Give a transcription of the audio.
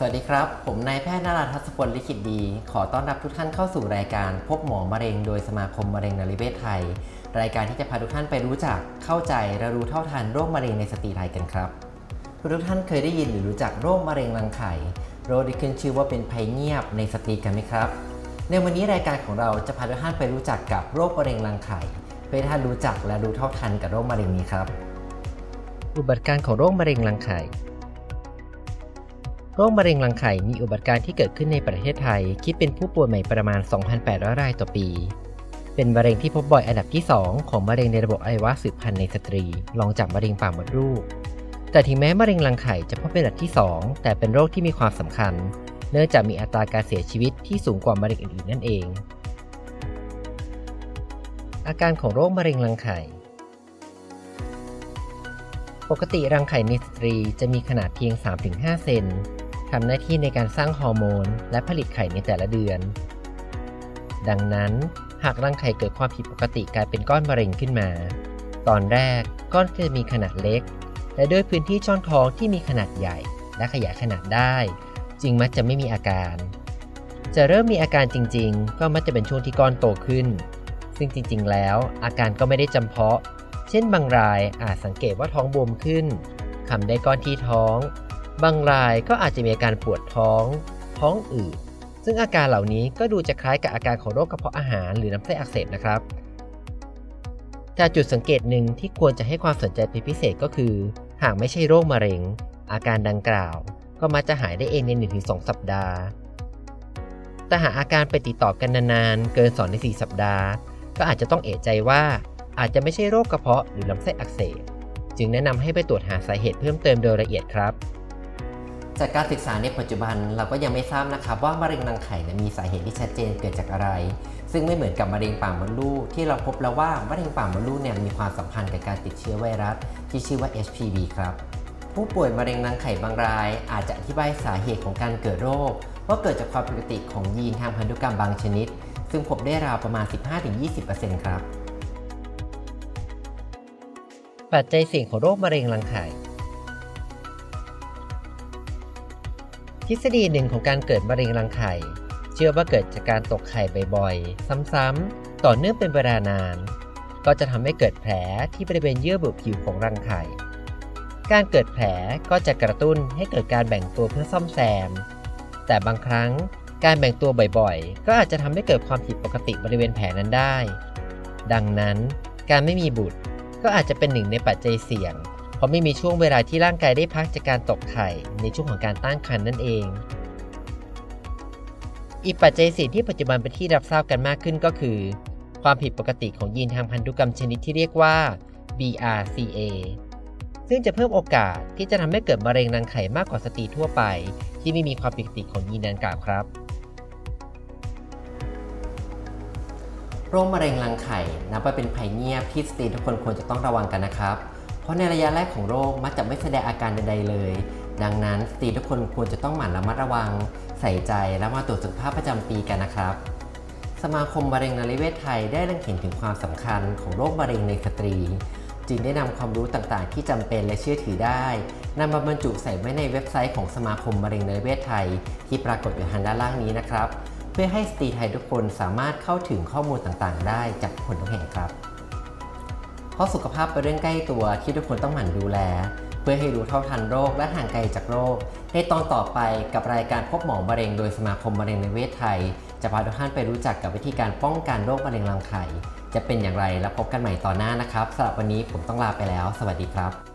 สวัสดีครับ ผมนายแพทย์นาราทัศพลลิขิตดี ขอต้อนรับทุกท่านเข้าสู่รายการ พบหมอมะเร็งโดยสมาคมมะเร็งนริเวศไทย รายการที่จะพาทุกท่านไปรู้จักเข้าใจและรู้เท่าทันโรคมะเร็งในสตรีไทยกันครับทุกท่านเคยได้ยินหรือรู้จักโรคมะเร็งรังไข่โรคที่ขึ้นชื่อว่าเป็นภัยเงียบในสตรีกันไหมครับ ในวันนี้รายการของเราจะพาทุกท่านไปรู้จักกับโรคมะเร็งรังไข่เพื่อให้ท่านรู้จักและรู้เท่าทันกับโรคมะเร็งนี้ครับอุบัติการของโรคมะเร็งรังไข่ โรคมะเร็งรังไข่มีอุบัติการที่เกิดขึ้นในประเทศไทย คิดเป็นผู้ป่วยใหม่ประมาณ 2,800 รายต่อปี เป็นมะเร็งที่พบบ่อยอันดับที่ 2 ของมะเร็งในระบบอวัยวะสืบพันธุ์ในสตรีรองจากมะเร็งปากมดลูก แต่ถึงแม้มะเร็งรังไข่จะพบเป็นอันดับที่ 2 แต่เป็นโรคที่มีความสำคัญ เนื่องจากมีอัตราการเสียชีวิตที่สูงกว่ามะเร็งอื่นๆนั่นเอง อาการของโรคมะเร็งรังไข่ปกติรังไข่ในสตรีจะมีขนาดเพียง 3-5 เซน ทำหน้าที่ในการสร้างฮอร์โมน และผลิตไข่ในแต่ละเดือน ดังนั้นหากรังไข่เกิดความผิดปกติกลายเป็นก้อนมะเร็งขึ้นมา ตอนแรกก้อนจะมีขนาดเล็ก และด้วยพื้นที่ช่องท้องที่มีขนาดใหญ่ และขยายขนาดได้ จึงมักจะไม่มีอาการ จะเริ่มมีอาการจริง ๆ ก็มักจะเป็นช่วงที่ก้อนโตขึ้น ซึ่งจริงๆ แล้ว อาการก็ไม่ได้จำเพาะ เช่นบางรายอาจสังเกตว่าท้องบวมขึ้นคำได้ก้อนที่ท้อง บางรายก็อาจจะมีอาการปวดท้อง ท้องอืด ซึ่งอาการเหล่านี้ก็ดูจะคล้ายกับอาการของโรคกระเพาะอาหารหรือน้ำไส้อักเสบนะครับ แต่จุดสังเกตหนึ่งที่ควรจะให้ความสนใจเป็นพิเศษก็คือ หากไม่ใช่โรคมะเร็ง อาการดังกล่าว ก็มักจะหายได้เองใน 1-2 สัปดาห์ แต่หากอาการไปติดต่อกันนานๆ เกิน2-4สัปดาห์ ก็อาจจะต้องเอะใจว่าอาจจะไม่ใช่โรคกระเพาะหรือลำไส้อักเสบ จึงแนะนำให้ไปตรวจหาสาเหตุเพิ่มเติมโดยละเอียดครับ จากการศึกษาในปัจจุบันเราก็ยังไม่ทราบนะครับว่ามะเร็งรังไข่มีสาเหตุที่ชัดเจนเกิดจากอะไร ซึ่งไม่เหมือนกับมะเร็งปากมดลูกที่เราพบแล้วว่ามะเร็งปากมดลูกเนี่ยมีความสัมพันธ์กับการติดเชื้อไวรัสที่ชื่อว่า HPV ครับผู้ป่วยมะเร็งรังไข่บางราย อาจจะอธิบายสาเหตุของการเกิดโรค ว่าเกิดจากความผิดปกติของยีนทางพันธุกรรมบางชนิด ซึ่งพบได้ราวประมาณ 15-20%ครับปัจจัยเสี่ยงของโรคมะเร็งรังไข่ ทฤษฎีหนึ่งของการเกิดมะเร็งรังไข่ เชื่อว่าเกิดจากการตกไข่บ่อยๆ ซ้ำๆ ต่อเนื่องเป็นเวลานาน ก็จะทำให้เกิดแผลที่บริเวณเยื่อบุผิวของรังไข่ การเกิดแผลก็จะกระตุ้นให้เกิดการแบ่งตัวเพื่อซ่อมแซม แต่บางครั้งการแบ่งตัวบ่อยๆ ก็อาจจะทำให้เกิดความผิดปกติบริเวณแผลนั้นได้ ดังนั้นการไม่มีบุตรก็อาจจะเป็นหนึ่งในปัจจัยเสี่ยง เพราะไม่มีช่วงเวลาที่ร่างกายได้พักจากการตกไข่ในช่วงของการตั้งครรภ์นั่นเอง อีกปัจจัยเสี่ยงที่ปัจจุบันเป็นที่รับทราบกันมากขึ้นก็คือ ความผิดปกติของยีนทางพันธุกรรมชนิดที่เรียกว่า BRCA ซึ่งจะเพิ่มโอกาสที่จะทำให้เกิดมะเร็งรังไข่มากกว่าสตรีทั่วไป ที่ไม่มีความผิดปกติของยีนดังกล่าวครับ โรคมะเร็งรังไข่นับว่าเป็นภัยเงียบที่สตรีทุกคนควรจะต้องระวังกันนะครับ ราะในระยะแรกของโรคมักจะไม่แสดงอาการใดๆเลย ดังนั้นสตรีทุกคนควรจะต้องหมั่นระมัดระวัง ใส่ใจและมาตรวจสุขภาพประจำปีกันนะครับ สมาคมมะเร็งนริเวศไทยได้เล็งเห็นถึงความสำคัญของโรคมะเร็งในสตรี จึงได้นำความรู้ต่างๆ ที่จำเป็นและเชื่อถือได้นำมาบรรจุใส่ไว้ในเว็บไซต์ของสมาคมมะเร็งนริเวศไทย ที่ปรากฏอยู่ทางด้านล่างนี้นะครับ เพื่อให้สตรีไทยทุกคนสามารถเข้าถึงข้อมูลต่างๆ ได้จากผลทุกแห่งครับ เพราะสุขภาพเป็นเรื่องใกล้ตัวที่ทุกคนต้องหมั่นดูแล เพื่อให้รู้เท่าทันโรคและห่างไกลจากโรค ในตอนต่อไปกับรายการพบหมอมะเร็งโดยสมาคมมะเร็งในเวชไทย จะพาทุกท่านไปรู้จักกับวิธีการป้องกันโรคมะเร็งรังไข่ จะเป็นอย่างไรแล้วพบกันใหม่ตอนหน้านะครับสำหรับวันนี้ผมต้องลาไปแล้ว สวัสดีครับ